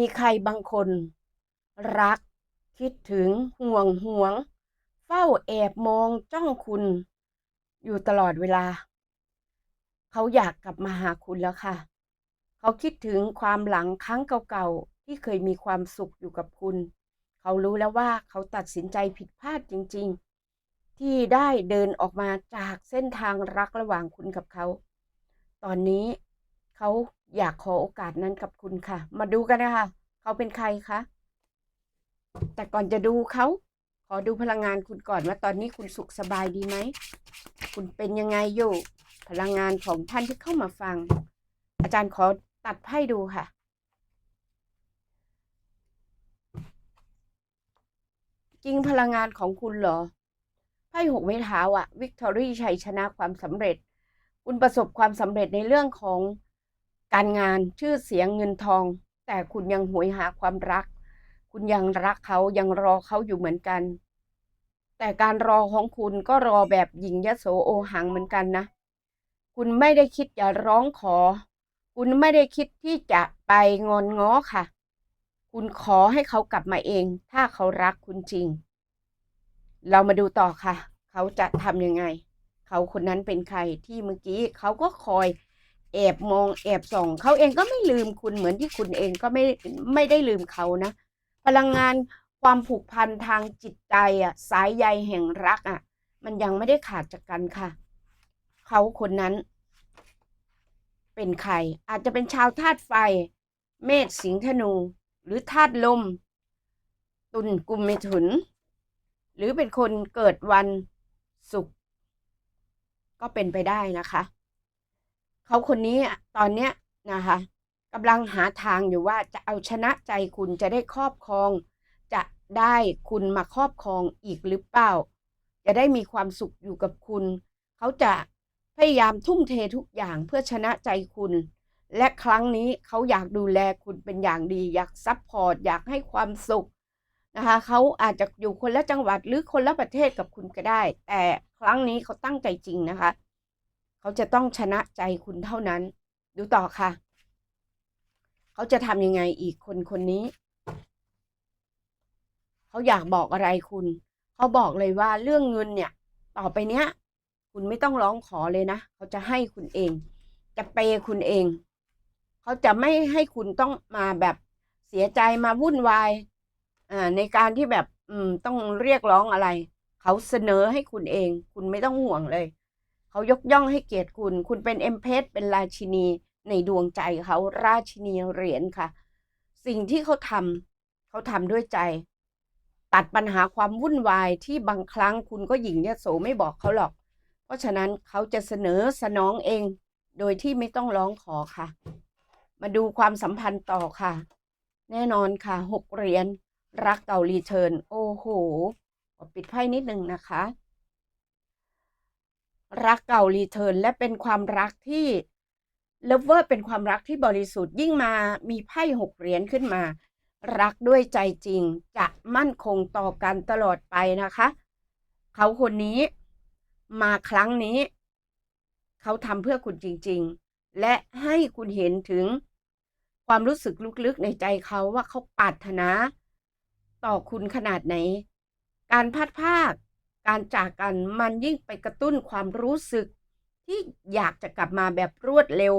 มีใครบางคน รัก คิดถึงห่วงห่วง เฝ้าแอบมองจ้องคุณ อยู่ตลอดเวลา เขาอยากกลับมาหาคุณแล้วค่ะ เขาคิดถึงความหลังครั้งเก่าๆ ที่เคยมีความสุขอยู่กับคุณ เขารู้แล้วว่าเขาตัดสินใจผิดพลาดจริง ๆ ที่ได้เดินออกมาจากเส้นทางรักระหว่างคุณกับเขา ตอนนี้เขา อยากขอโอกาสนั้นกับคุณค่ะ มาดูกันนะคะ เขาเป็นใครคะ แต่ก่อนจะดูเขา ขอดูพลังงานคุณก่อนว่าตอนนี้คุณสุขสบายดีไหม คุณเป็นยังไงอยู่ พลังงานของท่านที่เข้ามาฟัง อาจารย์ขอตัดไพ่ดูค่ะ จริงพลังงานของคุณเหรอ ไพ่หกไม้เท้าอะวิกตอรี่ชัยชนะความสำเร็จ คุณประสบความสำเร็จในเรื่องของ การงานชื่อเสียงเงินทอง แต่คุณยังหวยหาความรัก คุณยังรักเขายังรอเขาอยู่เหมือนกัน แต่การรอของคุณก็รอแบบหญิงยโสโอหังเหมือนกันนะ คุณไม่ได้คิดจะร้องขอ คุณไม่ได้คิดที่จะไปงอนง้อค่ะ คุณขอให้เขากลับมาเอง ถ้าเขารักคุณจริง เรามาดูต่อค่ะ เขาจะทำยังไง เขาคนนั้นเป็นใครที่เมื่อกี้เขาก็คอย แอบมองแอบส่องเขาเองก็ไม่ลืมคุณเหมือนที่คุณเองก็ไม่ไม่ได้ลืมเขานะ พลังงานความผูกพันทางจิตใจอะสายใยแห่งรักอะ มันยังไม่ได้ขาดจากกันค่ะ เขาคนนั้น เป็นใคร อาจจะเป็นชาวธาตุไฟ เมษสิงห์ธนู หรือธาตุลม ตุลกุมเมถุน หรือเป็นคนเกิดวันศุกร์ก็เป็นไปได้นะคะ เขาคนนี้ตอนเนี้ยนะคะกำลังหาทางอยู่ว่าจะเอาชนะใจคุณจะได้ครอบครอง จะได้คุณมาครอบครองอีกหรือเปล่า จะได้มีความสุขอยู่กับคุณ เขาจะพยายามทุ่มเททุกอย่างเพื่อชนะใจคุณ และครั้งนี้เขาอยากดูแลคุณเป็นอย่างดี อยากซัพพอร์ตอยากให้ความสุขนะคะเขาอาจจะอยู่คนละจังหวัดหรือคนละประเทศกับคุณก็ได้ แต่ครั้งนี้เขาตั้งใจจริงนะคะ เขาจะต้องชนะใจคุณเท่านั้น ดูต่อค่ะ เขาจะทำยังไงอีกคนคนนี้ เขาอยากบอกอะไรคุณ เขาบอกเลยว่าเรื่องเงินเนี่ย ต่อไปเนี้ย คุณไม่ต้องร้องขอเลยนะ เขาจะให้คุณเอง จะเปย์คุณเอง เขาจะไม่ให้คุณต้องมาแบบเสียใจมาวุ่นวายอ่าในการที่แบบ อืม ต้องเรียกร้องอะไร เขาเสนอให้คุณเอง คุณไม่ต้องห่วงเลย เขายกย่องให้เกียรติคุณ คุณเป็นเอ็มเพสเป็นราชินีในดวงใจเขาราชินีเหรียญค่ะ สิ่งที่เขาทำเขาทำด้วยใจ ตัดปัญหาความวุ่นวายที่บางครั้งคุณก็หญิงเนี่ยโสไม่บอกเขาหรอก เพราะฉะนั้นเขาจะเสนอสนองเอง โดยที่ไม่ต้องร้องขอค่ะ มาดูความสัมพันธ์ต่อค่ะ แน่นอนค่ะหกเหรียญรักเก่ารีเทิร์นโอ้โหปิดไพ่นิดนึงนะคะ รักเก่ารีเทิร์นและเป็นความรักที่เลเวอร์เป็นความรักที่บริสุทธิ์ยิ่งมามีไพ่หกเหรียญขึ้นมา รักด้วยใจจริงจะมั่นคงต่อกันตลอดไปนะคะ เขาคนนี้มาครั้งนี้ เขาทำเพื่อคุณจริง ๆ และให้คุณเห็นถึงความรู้สึกลึกๆในใจเขาว่าเขาปรารถนา ต่อคุณขนาดไหน การพัดภาค การจากกันมันยิ่งไปกระตุ้นความรู้สึก ที่อยากจะกลับมาแบบรวดเร็ว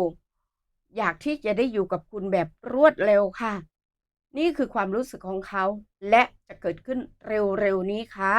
อยากที่จะได้อยู่กับคุณแบบรวดเร็วค่ะ นี่คือความรู้สึกของเขา และจะเกิดขึ้นเร็วๆนี้ค่ะ